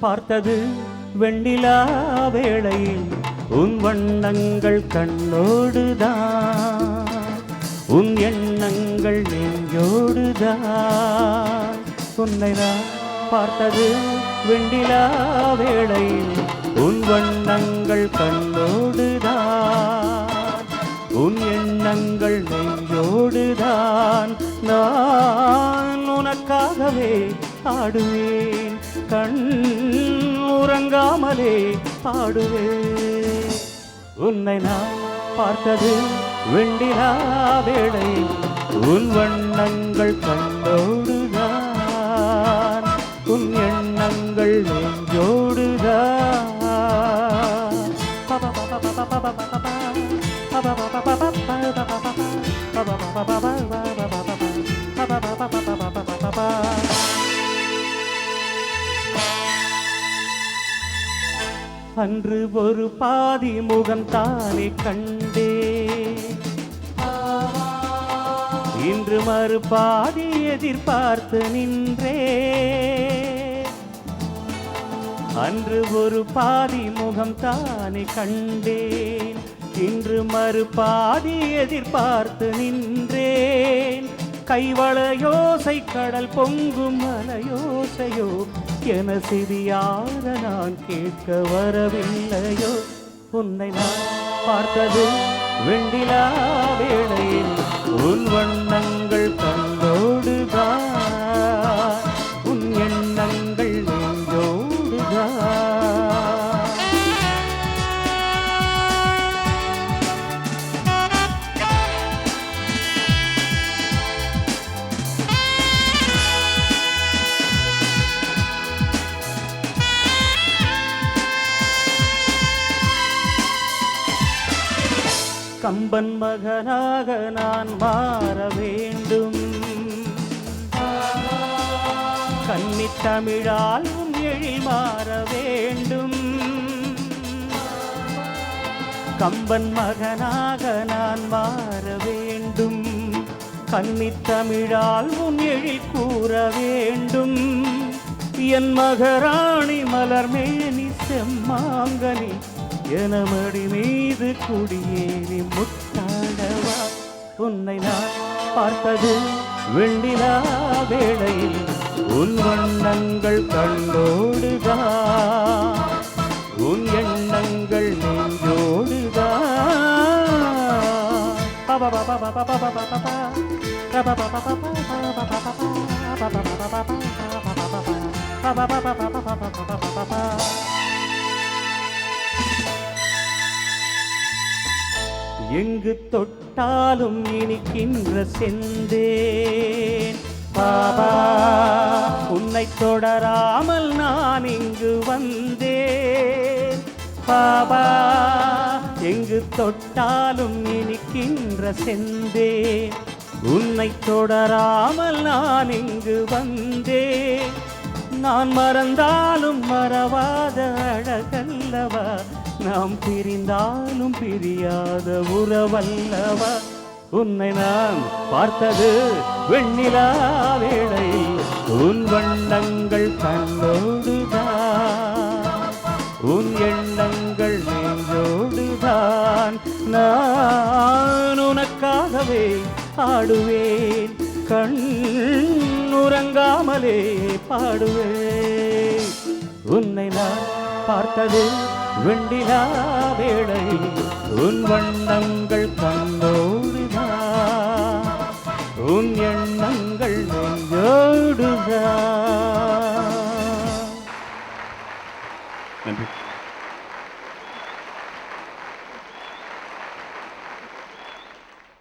பார்த்தது வெண்ணிலா வேளையில். உன் வண்ணங்கள் கண்ணோடுதான். உன் எண்ணங்கள் நெஞ்சோடுதான். உன்னை நான் பார்த்தது வெண்டிலா வேளையில். உன் வண்ணங்கள் கண்ணோடுதான். உன் எண்ணங்கள் நெஞ்சோடுதான். நான் உனக்காகவே ஆடுவேன் கண் உறங்காமலே பாடுவேன். உன்னை நான் பார்த்தது வெண்டிலா வேளை உன் வண்ணங்கள் கண்டோடுதான் உன் எண்ணங்கள் வேண்டும் அன்று ஒரு பாதி முகம் தானே கண்டே. இன்று மறு பாதி எதிர்பார்த்து நின்றே. அன்று ஒரு பாதி முகம் தானே கண்டேன். இன்று மறு பாதி எதிர்பார்த்து நின்றேன். கைவள யோசை கடல் பொங்கும் மலையோசையோ என சிறியார நான் கேட்க வரவில்லையோ? உன்னை நான் பார்த்தது வெண்டிலா வேளையில் உன் வண்ண கம்பன் மகனாக நான் மாற வேண்டும். கன்னித் தமிழால் உன் எழில் மாற வேண்டும். கம்பன் மகனாக நான் மாற வேண்டும். கன்னித் தமிழால் உன் எழில் கூற வேண்டும். என் மகராணி மலர்மேனி செம்மாங்கனி எனமடி மீது குடியேறி முத்தாடவா உன்னை நான் பார்த்தது வெண்டிலா வேளையில் உன் வண்ணங்கள் கண்டோடுதான் உன் எண்ணங்கள் நெஞ்சோடுதான் எங்கு தொட்டாலும் இனிக்கின்ற செந்தேன் பாபா உன்னை தொடராமல் நான் இங்கு வந்தேன். பாபா எங்கு தொட்டாலும் இனிக்கின்ற செந்தே. உன்னை தொடராமல் நான் இங்கு வந்தேன். நான் மறந்தாலும் மறவாத அழகல்லவா நாம் பிரிந்தாலும் பிரியாத உறவல்லவா? உன்னை நான் பார்த்தது வெண்ணிலா வேளை உன் வண்ணங்கள் கண்ணோடுதான் உன் எண்ணங்கள் நெஞ்சோடுதான். நான் உனக்காகவே ஆடுவேன் கண் உறங்காமலே பாடுவேன். உன்னை நான் பார்த்தது விண்டிலா வேளை உன் வண்ணங்கள் கண்ணோடுதான் உன் எண்ணங்கள் நெஞ்சோடுதா? நன்றி.